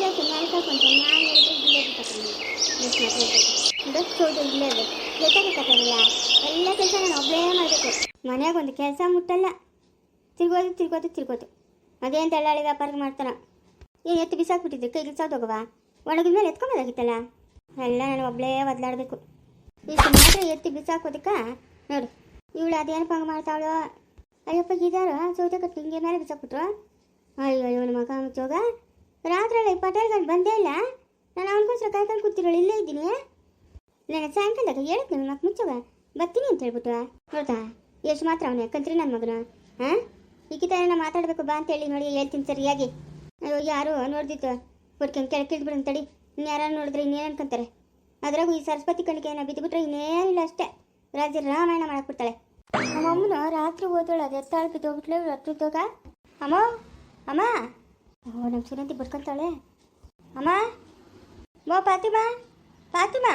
ಸೌದೆ ನ್ಯಾಯ ತಗೊಂಡು ನಾನು ಹೇಳಿದ್ರೆ ಇಲ್ಲೇ ಬಿಟ್ಟು ಎಷ್ಟು ಮಾತ್ರ ದೊಡ್ಡ ಇದೆ ಬೇಕಾಗತ್ತಲ್ಲ ಎಲ್ಲ ಕೆಲಸ ನಾನು ಒಬ್ಬಳೇ ಮಾಡಬೇಕು. ಮನ್ಯಾಗ ಒಂದು ಕೆಲಸ ಮುಟ್ಟಲ್ಲ. ತಿರ್ಗೋದು ತಿರ್ಗೋದು ತಿರ್ಗೋದು. ಅದೇನು ದಳ್ಳಾಳಿ ವ್ಯಾಪಾರ ಮಾಡ್ತಾನ ಏನು ಎತ್ತು ಕೈ ಕೈಗೆ ಹೋಗವ? ಒಣಗಿದ ಮೇಲೆ ಎತ್ಕೊಂಬೋದಾಗಿತ್ತಲ್ಲ? ಎಲ್ಲ ನಾನು ಒಬ್ಬಳೇ ಒದ್ಲಾಡಬೇಕು. ಇಷ್ಟು ಮಾತ್ರ ಎತ್ತಿ ಬಿಸಾಕೋದಕ್ಕೆ, ನೋಡು. ಇವಳು ಅದೇನಪ್ಪ ಹಂಗೆ ಮಾಡ್ತಾವಳು ಅಯ್ಯಪ್ಪ ಇದಾರ ಸೌದೆ ಕಟ್ಟಿ ಹಿಂಗೆ ಮೇಲೆ ಬಿಸಾಕ್ಬಿಟ್ರು? ಅಯ್ಯೋ ಇವನ ಮಗ ಮುಚ್ಚೋಗ. ರಾತ್ರಿ ಪಟೇಲ್ ಗಂಟು ಬಂದೇ ಇಲ್ಲ. ನಾನು ಅವನಿಗೋಸ್ಕರ ಕಾಯ್ಕೊಂಡು ಕೂತಿರೋಳು ಇಲ್ಲೇ ಇದ್ದೀನಿ. ನಾನು ಸಾಯಂಕಾಲದಾಗ ನನ್ನ ಮಕ್ಕ ಮುಚ್ಚೋಗ ಬರ್ತೀನಿ ಅಂತ ಹೇಳ್ಬಿಟ್ಟು ನೋಡ್ತಾ ಎಷ್ಟು ಮಾತ್ರ ಅವನೇ ಕಂತ್ರಿ ನನ್ನ ಮಗನ. ಹಾಂ ಈಗಿತ ಮಾತಾಡಬೇಕು ಬಾ ಅಂತ ಹೇಳಿ ನೋಡಿ, ಹೇಳ್ತೀನಿ ಸರಿಯಾಗಿ ಅಯ್ಯೋ, ಯಾರು ನೋಡ್ದಿತ್ತು. ಹುಡ್ಕೊಂಡು ಕೆಳಗೆ ಕಿಳ್ಬಿಡು ತಡಿ. ಇನ್ನು ಯಾರು ನೋಡಿದ್ರೆ ಇನ್ನೇನು ಅನ್ಕೊಂತಾರೆ? ಅದ್ರಾಗೂ ಈ ಸರಸ್ವತಿ ಕಣ್ಣಿಗೆ ಏನೋ ಬಿದ್ದುಬಿಟ್ರೆ ಇನ್ನೇನಿಲ್ಲ ಅಷ್ಟೇ. ರಾಜ್ಯ ರಾಮಾಯಣ ಮಾಡಕ್ಬಿಡ್ತಾಳೆ. ನಮ್ಮ ಅಮ್ಮನ ರಾತ್ರಿ ಓದೋಳು ಅದು ಎತ್ತಾಳು ಬಿದ್ದೋಗ್ಬಿಟ್ಲೆ ಹತ್ತೋಗ ಅಮ್ಮ ಅಮ್ಮ! ಓ ನಮ್ಮ ಸುನಂತಿ ಬಿಡ್ಕೊಂತಾಳೆ ಅಮ್ಮ? ಮೋ ಪಾತಿಮಾ? ಪಾತಿಮಾ?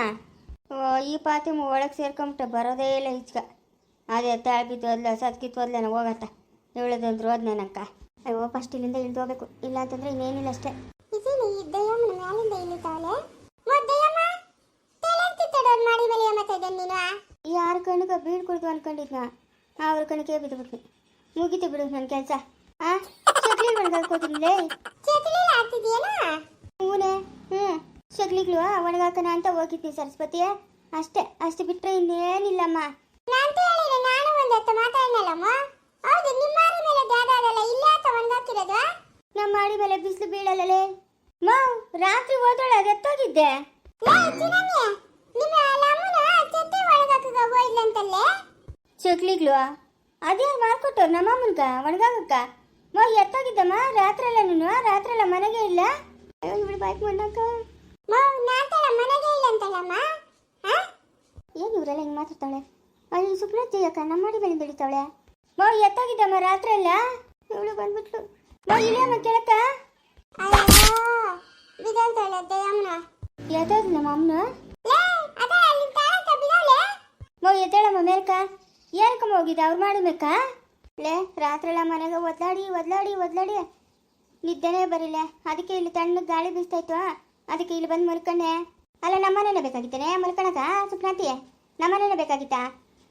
ಓ ಈ ಪಾತಿಮ ಒಳಗೆ ಸೇರ್ಕೊಂಬಿಟ್ಟ ಬರೋದೇ ಇಲ್ಲ ಈಚ್ಕ ಅದೇ ತಾಳ್ಗಿತ್ತು ಅದ್ಲ ಸತ್ಕಿತ್ತು ಅದ್ಲೇನ ಹೋಗತ್ತ ಹೇಳೋದಂದ್ರು ಹೋದ್ನೇನಕ್ಕ ಅಯ್ಯೋ ಫಸ್ಟ್ ಇಲ್ಲಿಂದ ಇಳಿದು ಹೋಗ್ಬೇಕು. ಇಲ್ಲ ಅಂತಂದ್ರೆ ಇನ್ನೇನಿಲ್ಲ ಅಷ್ಟೇ. ಇದೇನು ಈ ದಯ್ಯಮ್ಮನ ಮ್ಯಾಲಿಂದ ಯಾರ ಕಣ್ಣಿಗೆ ಬೀಳ್ಕೊಡ್ತು ಅನ್ಕೊಂಡಿದ್ನ. ಅವ್ರ ಕಣ್ಣಿಗೆ ಬಿಡ್ತೀನಿ ಮುಗಿತು ಬಿಡು ನನ್ನ ಕೆಲಸ. ಆ ಶಕ್ಲಿ ಒಣಗಾಕೋತಿದ್ಲೇ ಚೇತಲಿ ಆಗ್ತಿದ್ಯೇನ ಹೂನೆ ಹ್ಞೂ. ಚಕ್ಲಿಗಳು ಒಣಗಾಕನ ಅಂತ ಹೋಗಿದ್ನಿ ಸರಸ್ವತಿ. ಅಷ್ಟೇ ಅಷ್ಟು ಬಿಟ್ರೆ ಇನ್ನೇನಿಲ್ಲಮ್ಮ. ನಾನು ಹೇಳಿದ್ರೆ ನಾನು ಒಂದ್ ಹತ್ತು ಮಾತಾಡ್ನಲ್ಲಮ್ಮ? ಹೌದು ನಿಮ್ಮ ಮಾರಿ ಮೇಲೆ ದಾದಾದಲ್ಲ ಇಲ್ಲೇ ಆತ ಒಣಗಾಕಿರೋದು ನಮ್ಮ ಮಾಡಿ ಮೇಲೆ ಬಿಸಿಲು ಬೀಳಲ್ಲಲೇ? ಮಾವ್ ರಾತ್ರಿ ಓದೋಳ ಎತ್ತೋಗಿದ್ದೆ ಚಕ್ಲಿಗಳು ಅದೇ ಮಾಡ್ಕೊಟ್ಟವ್ರು ನಮ್ಮ ಅಮ್ಮನ್ಗ ಒಣಗಾಕಕ್ಕ? ಮಾ ಎತ್ತೋಗಿದ್ದಮ್ಮ? ರಾತ್ರೆಲ್ಲ ನೀನು? ರಾತ್ರೆಲ್ಲ ಮನೆಗೆ ಇಲ್ಲ? ಇವಳು ಬಾಯ್ಕ್ ಮಾಡಕ್ಕ ಮನೆಗೆ ಇಲ್ಲಂತಲ್ಲಮ್ಮ ಹಾ ಏನು ಇವರೆಲ್ಲ ಹಿಂಗೆ ಮಾತಾಡ್ತಾಳೆ ಅಲ್ಲಿ ಸುಪ್ರತಿ ಅಕ್ಕ ನಮ್ಮ ಮಾಡಿ ಮೇಲೆ ಬೆಳಿತಾವಳೆ ಮಾ ಎತ್ತೋಗಿದ್ದಮ್ಮ ರಾತ್ರಿ ಎಲ್ಲ ಇವಳು ಬಂದ್ಬಿಟ್ಲು. ಮಾ ಇಳಿಯಮ್ಮ ಕೆಳಕ ಅಯ್ಯೋ ಬಿದಂತಳೆ ದಯ್ಯಮ್ಮನ ಎತ್ತೋದು ನಮ್ಮ ಅಮ್ಮನ? ಅಲ್ಲಿ ಬಿಡೋಲೆ? ಮೋ ಎದ್ದೇಳಮ್ಮ ಮೇಲ್ಕ ಏನಕ್ಕಮ್ಮ ಹೋಗಿದ್ದ? ಅವ್ರು ಮಾಡಿ ಮೇಕ ಲೇ ರಾತ್ರೆಲ್ಲ ಮನೆಗೆ ಒದ್ಲಾಡಿ ಒದ್ಲಾಡಿ ಒದ್ಲಾಡಿ ನಿದ್ದೆನೇ ಬರೀಲೆ. ಅದಕ್ಕೆ ಇಲ್ಲಿ ತಣ್ಣಗೆ ಗಾಳಿ ಬೀಸ್ತಾಯ್ತು ಅದಕ್ಕೆ ಇಲ್ಲಿ ಬಂದು ಮಲ್ಕೊಂಡೆ. ಅಲ್ಲ ನಮ್ಮನೇನೆ ಬೇಕಾಗಿತ್ತೇನೆ ಮಲ್ಕೊಳಕ ಸುಪ್ನಾತಿ ನಮ್ಮನೇನೆ ಬೇಕಾಗಿತ್ತಾ?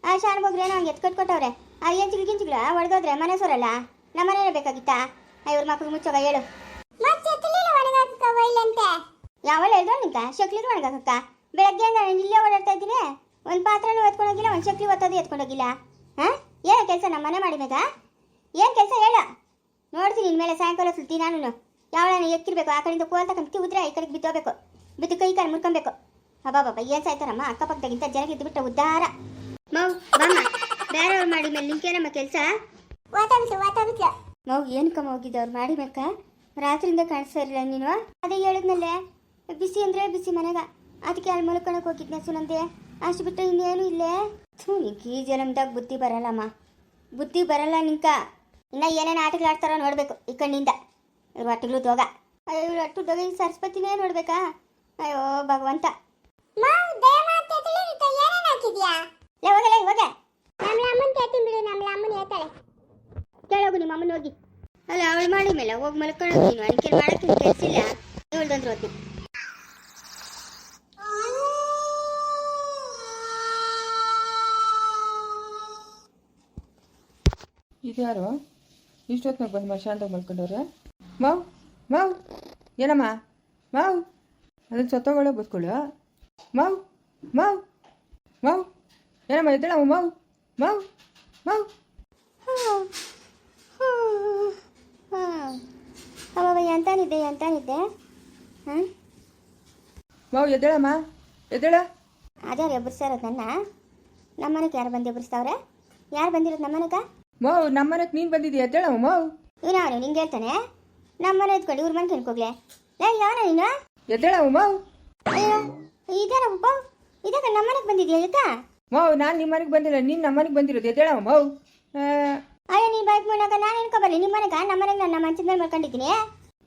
ಆ ಶಾನ್ ಬೋಗ್ರೇನೋ ಏನೋ ಹಂಗೆ ಎತ್ಕೊಟ್ಕೊಟ್ಟವ್ರೆ ಆ ಏನು ಚಿಗ್ಲಿ ಗಿಂಚಿಗ್ಲ ಒಡೆದೋದ್ರೆ ಮನೆ ಸೋರಲ್ಲ? ನಮ್ಮನೇನೆ ಬೇಕಾಗಿತ್ತಾ? ಇವ್ರ ಮಕ್ಳು ಮುಚ್ಚೋಗ ಹೇಳು. ಯಾವಳ ಹೇಳ್ದೋ ನಿಂಕ ಶಕ್ಲಿಗೆ ಒಣಗಾಕಕ್ಕ? ಬೆಳಗ್ಗೆ ನಾನು ಇಲ್ಲೇ ಓಡಾಡ್ತಾ ಇದ್ದೀನಿ? ಒಂದು ಪಾತ್ರನೂ ಎತ್ಕೊಂಡೋಗಿಲ್ಲ ಒಂದು ಶಕ್ಲಿ ಒತ್ತೋದು ಎತ್ಕೊಂಡೋಗಿಲ್ಲ ಹಾಂ ಏನು ಕೆಲಸ ನಮ್ಮ ಮನೆ ಮಾಡಿದಾಗ ಏನು ಕೆಲಸ ಹೇಳ. ನೋಡ್ತೀನಿ ಇನ್ಮೇಲೆ ಸಾಯಂಕಾಲ ಸುತ್ತಿ ನಾನು. ಯಾವಳನ್ನ ಎಕ್ಕಿರ್ಬೇಕು ಆ ಕಡೆಯಿಂದ ಕೋಲ್ ತಕ್ಕಂತ ಉದ್ರೆ ಈ ಕಡೆಗೆ ಬಿದ್ದೋಗ್ಬೇಕು. ಬಿದ್ದು ಕೈ ಕಾಲು ಮುರ್ಕೊಬೇಕು ಅಬ್ಬಾಬಾಬ ಏನು ಸಾಯ್ತಾರಮ್ಮ ಅಕ್ಕಪಕ್ಕದಾಗಿಂತ ಜನಕ್ಕೆ ಇದ್ದು ಬಿಟ್ಟ ಉದ್ದಾರ. ಮೌ ಬಾಮ್ಮ ಬೇರೆಯವ್ರು ಮಾಡಿ ಮೇಲೆ ನಿಂಕೇನಮ್ಮ ಕೆಲಸ? ಮೌ ಏನಕ್ಕ ಮಗು ಅವ್ರು ಮಾಡಿ ಬೇಕ ರಾತ್ರಿಯಿಂದ ಕಾಣಿಸ್ತಾ ಇರಲಿಲ್ಲ ನೀನು? ಅದೇ ಹೇಳಿದ್ನಲ್ಲೇ ಬಿಸಿ ಅಂದ್ರೆ ಬಿಸಿ ಮನೆಗ. ಅದಕ್ಕೆ ಅಲ್ಲಿ ಮಲ್ಕೊಳಕ್ ಹೋಗಿದ್ನ ಸುನಂದೆ. ಅಷ್ಟು ಬಿಟ್ಟು ಇನ್ನೇನು ಇಲ್ಲೇ? ಥೂ ನಿಂಗೆ ಈ ಜನ್ಮದಾಗ ಬುದ್ಧಿ ಬರಲ್ಲಮ್ಮ. ಬುದ್ಧಿ ಬರಲ್ಲ ನಿಂಕ. ಇನ್ನ ಏನೇನು ಆಟಗಳು ಆಡ್ತಾರೋ ನೋಡ್ಬೇಕು ಈ ಕಣ್ಣಿಂದ. ಇವ್ರ ಒಟ್ಟಿಗಳು ದೋಗ. ಅಯ್ಯೋ ಇವ್ರ ಅಟ್ಟು ದೋಗ. ಈ ಸರಸ್ವತಿನೇ ನೋಡ್ಬೇಕಾ? ಅಯ್ಯೋ ಭಗವಂತ. ಯಾವಾಗಲೇ ಇವಾಗ ನಮ್ಮ ಅಮ್ಮನ್ ಕೇಳ್ತೀನಿ ಬಿಡು ನಮ್ಮ ಅಮ್ಮನ್ ಹೇಳ್ತಾಳೆ. ಕೇಳೋಗು ನಿಮ್ಮ ಅಮ್ಮನ ಹೋಗಿ. ಅಲ್ಲ ಅವಳು ಮಾಡಿ ಮೇಲೆ ಹೋಗಿ ಮಲ್ಕೊಳ್ಳೋದು ನೀನು. ಅನ್ಕೆ ಮಾಡಕ್ಕೆ ಕೆಲಸಿಲ್ಲ ಇವಳ್ದಂದ್ರೆ ಓದ್ತೀನಿ. ಇದ್ಯಾರು ಇಷ್ಟೊತ್ತಿನಾಗ ಬಂದು ಮಶಾಂದಾಗ ಮಲ್ಕೊಂಡವ್ರೆ. ಮಾವ್ ಮಾವ್ ಏನಮ್ಮ? ಮಾವ್ ಅದನ್ನು ಸತ್ತೋಗಳ ಬದುಕೊಳ್ಳು ಮಾವ್ ಮಾವ್ ಮಾವ್ ಏನಮ್ಮ ಎದ್ದೇಳಮ್ಮ ಮಾವ್ ಮಾವ್ ಮಾವ್. ಅವ ಎಂತಾನಿದ್ದೆ ಎಂತಾನಿದ್ದೆ ಹಾಂ? ಮಾವ್ ಎದ್ದೇಳಮ್ಮ ಎದ್ದೇಳ. ಅದ್ಯಾರು ಎಬ್ಬರಿಸ್ತಾರೋದು ನನ್ನ. ನಮ್ಮನೆಗೆ ಯಾರು ಬಂದು ಎಬ್ಬರಿಸ್ತಾವ್ರೆ ಯಾರು ಬಂದಿರೋದು ನಮ್ಮನೆಗ? ಮಾವ್ ನಮ್ಮನೆಗೆ ನೀನು ಬಂದಿದ್ದೀಯ ಹೇಳ ಮೌ ಇವನು ಅವನು ನಿಂಗೆ ಹೇಳ್ತಾನೆ? ನಮ್ಮನೆ ಎತ್ಕೊಂಡು ಇವ್ರ ಮನೆ ಹೋಗ್ಲೆ. ಏ ಯಾವನ ನೀನು? ಎದ್ದೇಳ ಮಾವ್ ಅಯ್ಯೋ ಇದೇನಪ್ಪ ಇದಕ್ಕೆ ನಮ್ಮನೆಗೆ ಬಂದಿದ್ಯಾ ಈಗ ಮೋ ನಾನು ನಿಮ್ಮ ಮನೆಗೆ ಬಂದಿಲ್ಲ ನೀನು ನಮ್ಮ ಮನೆಗೆ ಬಂದಿರೋದು ಎದ್ದೇಳ ಆ, ಅಯ್ಯೋ ನೀನು ಬೈಕ್ ಮಾಡಾಗ ನಾನು ಹೇಳ್ಕೊಬರ್ಲಿ ನಿಮ್ಮ ಮನೆಗೆ? ನಮ್ಮ ಮನೆಗೆ ನಾನು ನಮ್ಮ ಮಂಚದ ಮೇಲೆ ಮಲ್ಕೊಂಡಿದ್ದೀನಿ.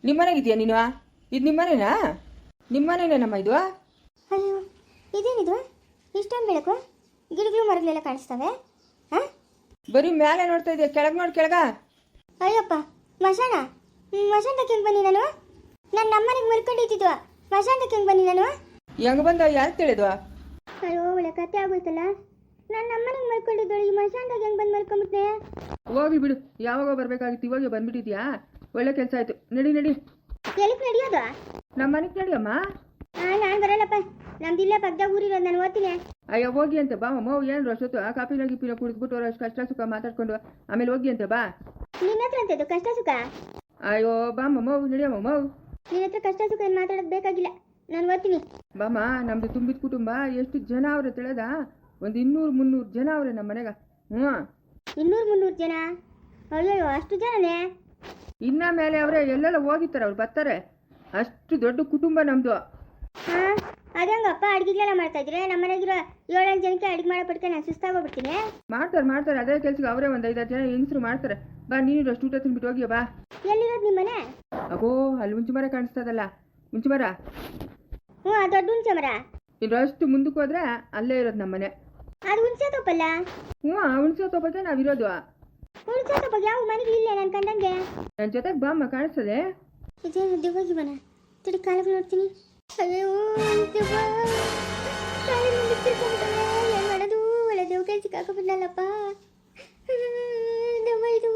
ನಿಮ್ಮ ಮನೆಗಿದೆಯಾ ನೀನು? ಇದು ನಿಮ್ಮ ಮನೆನಾ? ನಿಮ್ಮ ಮನೆನೇ ನಮ್ಮ ಇದು? ಅಯ್ಯೋ ಇದೇನಿದು? ಇಷ್ಟೊಂದು ಬೆಳಕು? ಗಿಡಗಳು ಮರಗಳೆಲ್ಲ ಕಾಣಿಸ್ತವೆ? ಹಾಂ ಬರೀ ಮೇಲೆ ನೋಡ್ತಾ ಇದೆಯಾ ಕೆಳಗೆ ನೋಡಿ ಕೆಳಗ. ಅಯ್ಯಪ್ಪ ಮಶಾಣ ಮಶಾಣಕ್ಕೆ ಹೆಂಗೆ ಬನ್ನಿ ನಾನು? ನಾನು ನಮ್ಮನೆಗೆ ಮಲ್ಕೊಂಡಿದ್ದಿದ್ವ ಸ್ಮಶಾನಕ್ಕೆ ಹೆಂಗೆ ಬನ್ನಿ ನಾನು? ಹೆಂಗ್ ಬಂದ ಯಾರು ತಿಳಿದ್ವಾ? ಅಯ್ಯೋ ಒಳ್ಳೆ ಕತೆ ಆಗೋಯ್ತಲ್ಲ. ನಾನು ನಮ್ಮನೆಗೆ ಮಲ್ಕೊಂಡಿದ್ದಳು ಈ ಮಶಾನ್ದಾಗ ಹೆಂಗೆ ಬಂದು ಮರ್ಕೊಂಡ್ಬಿಟ್ಟೆ ಹೋಗಿ ಬಿಡು ಯಾವಾಗ ಬರ್ಬೇಕಾಗಿತ್ತು ಇವಾಗ ಬಂದ್ಬಿಟ್ಟಿದ್ಯಾ? ಒಳ್ಳೆ ಕೆಲಸ ಆಯ್ತು ನಡಿ ನಡಿ. ಎಲ್ಲಿಗೆ ನಡೆಯೋದು? ನಮ್ಮ ಮನೆಗೆ ನಡಿಯಮ್ಮ. ಹಾಂ ನಾನು ಬರಲ್ಲಪ್ಪ. ನಮ್ದಿಲ್ಲ ಇಲ್ಲೇ ಪಕ್ಕದಾಗ ಊರಿರೋದು ನಾನು ಓದ್ತೀನಿ. ಅಯ್ಯೋ ಹೋಗಿ ಅಂತ ಬಾ ಅಮ್ಮ ಏನು ಅಷ್ಟೊತ್ತು ಆ ಕಾಪಿನ ಗಿಪಿನ ಕುಡಿದ್ಬಿಟ್ಟು ಅಷ್ಟು ಕಷ್ಟ ಸುಖ ಮಾತಾಡ್ಕೊಂಡು ಆಮೇಲೆ ಹೋಗಿ ಅಂತ ಬಾ ನಿನ್ನ ಹತ್ರ ಅಂತದ್ದು ಕಷ್ಟ ಸುಖ ಅಯ್ಯೋ ಬಾಮ್ಮ ಮೌ ನಡಿಯಮ್ಮ ಮೌ ನಿನ್ನ ಹತ್ರ ಕಷ್ಟ ಸುಖ ಏನು ಮಾತಾಡೋದು ಬೇಕಾಗಿಲ್ಲ ನಾನು ಬರ್ತೀನಿ ಬಾಮ್ಮ ನಮ್ದು ತುಂಬಿದ ಕುಟುಂಬ ಎಷ್ಟು ಜನ ಅವ್ರೆ ತಿಳಿದ ಒಂದು ಇನ್ನೂರು ಮುನ್ನೂರು ಜನ ಅವ್ರೆ ನಮ್ಮ ಮನೆಗ ಹ್ಞೂ ಇನ್ನೂರು ಮುನ್ನೂರು ಜನ ಅಯ್ಯೋ ಅಷ್ಟು ಜನನೇ ಇನ್ನ ಮೇಲೆ ಅವರೇ ಎಲ್ಲೆಲ್ಲ ಹೋಗಿರ್ತಾರೆ ಅವ್ರು ಬರ್ತಾರೆ ಅಷ್ಟು ದೊಡ್ಡ ಕುಟುಂಬ ನಮ್ಮದು ಹಾಂ ಅದಂಗಪ್ಪ ಅಡುಗೆಗಳೆಲ್ಲ ಮಾಡ್ತಾ ಇದ್ರೆ ನಮ್ಮ ಮನೆಗಿರೋ ಏಳೆಂಟು ಜನಕ್ಕೆ ಅಡುಗೆ ಮಾಡೋ ನಾನು ಸುಸ್ತಾಗೋಗ್ಬಿಡ್ತೀನಿ ಮಾಡ್ತಾರೆ ಮಾಡ್ತಾರೆ. ಅದೇ ಕೆಲ್ಸಕ್ಕೆ ಅವರೇ ಒಂದು ಐದಾರು ಜನ ಹೆಂಗಸರು ಮಾಡ್ತಾರೆ. ಬಾ ನೀನು ಅಷ್ಟು ಊಟ ತಿನ್ಬಿಟ್ಟು ಹೋಗಿ ಬಾ. ಎಲ್ಲಿರೋದು ನಿಮ್ಮ ಮನೆ ಅಗೋ ಅಲ್ಲಿ ಹುಂಚು ಮರ ಕಾಣಿಸ್ತದಲ್ಲ. ಹುಂಚು ಮರ ಹ್ಞೂ ಆ ದೊಡ್ಡ ಹುಣ್ಸೆ ಮರ ಇನ್ನು ಅಷ್ಟು ಮುಂದಕ್ಕೆ ಹೋದ್ರೆ ಅಲ್ಲೇ ಇರೋದು ನಮ್ಮ ಮನೆ ಅದು ಹುಣಸೆ ತೋಪಲ್ಲ? ಹ್ಞೂ ಹುಣಸೆ ತೊಗೊಕ್ಕೆ ನಾವಿರೋದು ಹುಣ್ಸೆ ತೋಪಕ್ಕೆ ಯಾವ ಮನೆಗೆ ಇಲ್ಲ ನಾನು ಕಂಡಂಗೆ? ನನ್ನ ಜೊತೆಗೆ ಬಾಮ್ಮ ಕಾಣಿಸ್ತದೆ. ಇದೇನು ಹೋಗಿ ಬನ ತಿಳಿ ಕಾಲಕ್ಕೆ ನೋಡ್ತೀನಿ. ಹಾಕೋಬಿಟ್ನಲ್ಲಪ್ಪ ಇದು.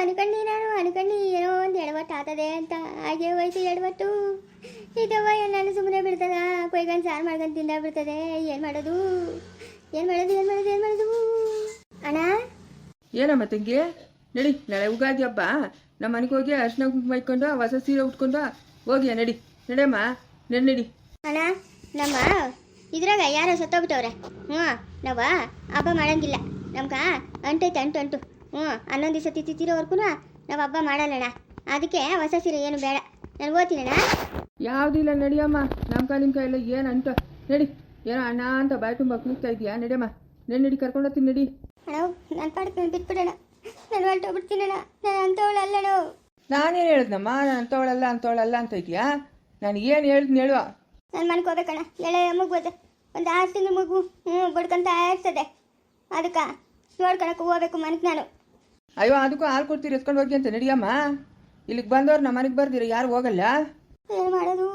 ಅನ್ಕಂಡಿ ನಾನು ಅನ್ಕಂಡಿ ಏನೋ ಒಂದು ಎಡವಟ್ಟು ಆಗ್ತದೆ ಅಂತ. ಹಾಗೆ ಹೋಯ್ತು ಎಡವಟ್ಟು. ಇದವ ನಾನು ಸುಮ್ಮನೆ ಬಿಡ್ತದ? ಕೊಯ್ಕೊಂಡು ಸಾರು ಮಾಡ್ಕೊಂಡು ತಿಂದ ಬಿಡ್ತದೆ. ಏನು ಮಾಡೋದು? ಏನು ಮಾಡೋದು ಏನು ಮಾಡೋದು ಏನು ಮಾಡೋದು? ಅಣ್ಣ? ಏನಮ್ಮ ತಂಗಿ ನಡಿ, ನಾಳೆ ಉಗಾದಿ ಹಬ್ಬ. ನಮ್ಮ ಮನೆಗೆ ಹೋಗಿ ಅರ್ಶಿನ ಕುಂಕುಮ ಹೊಸ ಸೀರೆ ಉಟ್ಕೊಂಡು ಹೋಗಿ, ನಡಿ. ನಡಿಯಮ್ಮ ನೆನ್ನಡಿ ನಡಿ. ಅಣ್ಣ ನಮ್ಮ ಇದ್ರಾಗ ಯಾರೋ ಸತ್ತೋಗ್ಬಿಟ್ಟವ್ರೆ. ಹ್ಞೂ ನಾವ ಹಬ್ಬ ಮಾಡಂಗಿಲ್ಲ. ನಮ್ಗೆ ಅಂಟೈತೆ ಅಂಟು ಅಂಟು ಹ್ಞೂ ಹನ್ನೊಂದು ದಿವಸ ತಿತ್ತಿರೋವರೆಗೂ ನಾವು ಹಬ್ಬ ಮಾಡಲ್ಲಣ್ಣ. ಅದಕ್ಕೆ ಹೊಸ ಸೀರೆ ಏನು ಬೇಡ. ನಾನು ಓದ್ತೀನಣ್ಣ. ಯಾವುದಿಲ್ಲ ನಡಿಯಮ್ಮ. ನಮ್ಮ ಕಾ ನಿಮ್ಮ ಎಲ್ಲ ಏನು ಅಂತ ನಡಿ. ಏನೋ ಅಣ್ಣ ಅಂತ ಬಾಯಿ ತುಂಬ ಕುಣಿತಾ ಇದೆಯಾ? ನಡಿಯಮ್ಮ. ನೆನ್ ನಡಿ ಕರ್ಕೊಂಡು ಹೋಗ್ತೀನಿ ನಡಿ. ಅಣ್ಣ ನನ್ನ ಪಾಡಕ್ಕೆ ನಾನು ಬಿಟ್ಬಿಡೋಣ. ನಾನು ಹೊರಟೋಗ್ಬಿಡ್ತೀನಣ್ಣ. ನಾನು ಅಂಥವಳಲ್ಲಣ್ಣ ನಾನೇನು ಹೇಳಿದ್ನಮ್ಮ? ನಾನು ಅಂತವಳಲ್ಲ ಅಂತವಳಲ್ಲ ಅಂತ ಇದೆಯಾ? ನಾನು ಏನು ಹೇಳಿದ್ನ ಹೇಳುವ? ನಾನು ಮನೆಗೆ ಹೋಗ್ಬೇಕಣ್ಣ ಎಳೆ ಮಗು ಅದು. ಒಂದು ಆರು ತಿಂಗಳು ಮಗು ಹ್ಞೂ ಬಡ್ಕೊಂತ ಇರ್ತದೆ. ಅದಕ್ಕೆ ನೋಡ್ಕೊಳಕ್ಕೆ ಹೋಗ್ಬೇಕು ಮನಕ್ಕೆ ನಾನು. ಅಯ್ಯೋ ಅದಕ್ಕೂ ಹಾಲು ಕೊಡ್ತೀರಿ ಎತ್ಕೊಂಡು ಹೋಗಿ ಅಂತ ನಡಿಯಮ್ಮ. ಇಲ್ಲಿಗೆ ಬಂದವ್ರು ನಮ್ಮ ಮನೆಗೆ ಬರ್ದಿರ ಯಾರು ಹೋಗಲ್ಲ? ಏನು ಮಾಡೋದು?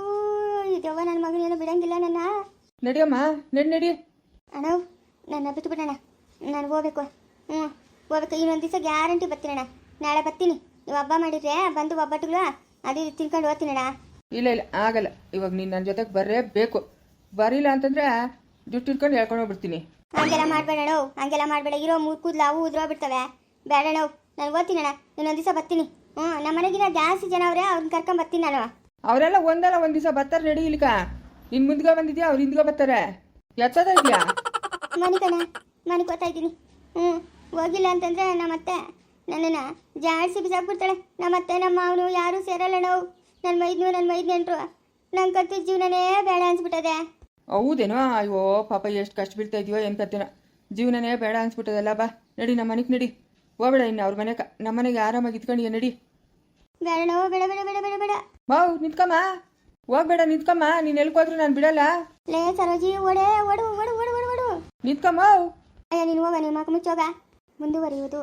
ಇದವ್ವ ನನ್ನ ಮಗನೇನು ಬಿಡಂಗಿಲ್ಲ ನನ್ನ. ನಡಿಯಮ್ಮ ನಡಿ ನಡಿ. ಅಣ್ಣ ನನ್ನ ಬಿಟ್ಟು ಬಿಡೋಣ. ನಾನು ಹೋಗ್ಬೇಕು. ಹ್ಞೂ ಹೋಗ್ಬೇಕು. ಇನ್ನೊಂದು ದಿವಸ ಗ್ಯಾರಂಟಿ ಬರ್ತೀನಣ್ಣ. ನಾಳೆ ಬರ್ತೀನಿ. ನೀವು ಹಬ್ಬ ಮಾಡಿದ್ರೆ ಬಂದು ಒಬ್ಬಟ್ಟುಗಳು ಅದೇ ತಿನ್ಕೊಂಡು ಹೋಗ್ತೀನಣ್ಣ. ಇಲ್ಲ ಇಲ್ಲ ಆಗಲ್ಲ. ಇವಾಗ ನೀನು ನನ್ನ ಜೊತೆಗೆ ಬರಲೇಬೇಕು ಬರಿಲ್ಲ ಅಂತಂದ್ರೆ ದುಡ್ಡು ಇಟ್ಕೊಂಡು ಹೇಳ್ಕೊಂಡು ಹೋಗ್ಬಿಡ್ತೀನಿ. ಹಂಗೆಲ್ಲ ಮಾಡಬೇಡ ಹಂಗೆಲ್ಲ ಮಾಡಬೇಡ. ಇರೋ ಮೂರು ಕೂದಲು ಅವು ಉದ್ರೋಗ್ಬಿಡ್ತವೆ ಬೇಡ ನಾವು ನಾನು ಓದ್ತೀನಣ್ಣ ಇನ್ನೊಂದು ದಿವಸ ಬರ್ತೀನಿ. ಹ್ಞೂ ನಮ್ಮ ಮನೆಗಿನ ಜಾಸ್ತಿ ಜನ ಅವರೇ ಅವ್ರನ್ನ ಕರ್ಕೊಂಡ್ ಬರ್ತೀನಿ ನಾನು. ಅವರೆಲ್ಲ ಒಂದಲ್ಲ ಒಂದ್ ದಿವಸ ಬರ್ತಾರೆ ರೆಡಿ ಇಲ್ಲಿಕ ನಿನ್ ಮುಂದ್ಗ ಬಂದಿದ್ಯಾ? ಅವ್ರ ಹಿಂದ್ಗ ಬರ್ತಾರೆ. ಎತ್ತದ ಇದೆಯಾ? ಮನೆ ಕಣ ಮನೆಗೆ ಓದ್ತಾ ಇದ್ದೀನಿ. ಹ್ಞೂ ಹೋಗಿಲ್ಲ ಅಂತಂದ್ರೆ ನಮ್ಮತ್ತೆ ನನ್ನನ್ನು ಜಾಡಿಸಿ ಬಿಸಾಕ್ಬಿಡ್ತಾಳೆ. ನಮ್ಮತ್ತೆ ನಮ್ಮ ಅವನು ಯಾರು ಸೇರಲ್ಲ ನಾವು ನನ್ನ ಮೈದ್ನು ನನ್ನ ಮೈದ್ ನೆಂಟ್ರು ಕತ್ತೆ ಜೀವನನೇ ಬೇಡ ಅನ್ಸ್ಬಿಟ್ಟದೆ. ಹೌದೇನೋ? ಅಯ್ಯೋ ಪಾಪ ಎಷ್ಟು ಕಷ್ಟ ಬೀಳ್ತಾ ಇದೆಯೋ ಏನು ಕತ್ತಿನ. ಜೀವನನೇ ಬೇಡ ಅನ್ಸ್ಬಿಟ್ಟದಲ್ಲ ಬಾ. ನಡಿ ನಮ್ಮ ಮನೆಗೆ ನಡಿ. ಹೋಗ್ಬೇಡ ಇನ್ನು ಅವ್ರ ಮನೆಗೆ ನಮ್ಮ ಮನೆಗೆ ಆರಾಮಾಗಿ ಇತ್ಕೊಂಡಿಯ ನಡಿ. ಬೇಡ ಬೇಡ ಬೇಡ ಬೇಡ ಬೇಡ ಬೇಡ. ಬಾವು ನಿಂತ್ಕಮ್ಮ. ಹೋಗ್ಬೇಡ ನಿಂತ್ಕಮ್ಮ. ನೀನು ಎಲ್ಕೋದ್ರು ನಾನು ಬಿಡಲ್ಲ. ಲೇ ಸರೋಜಿ ಓಡೆ ಓಡು ಓಡು ಓಡು ಓಡು ಓಡು. ನಿಂತ್ಕಮ್ಮ ಅಯ್ಯ ನೀನು ಹೋಗ ನಿಮ್ಮ ಮುಚ್ಚೋಗ. ಮುಂದುವರಿಯುವುದು.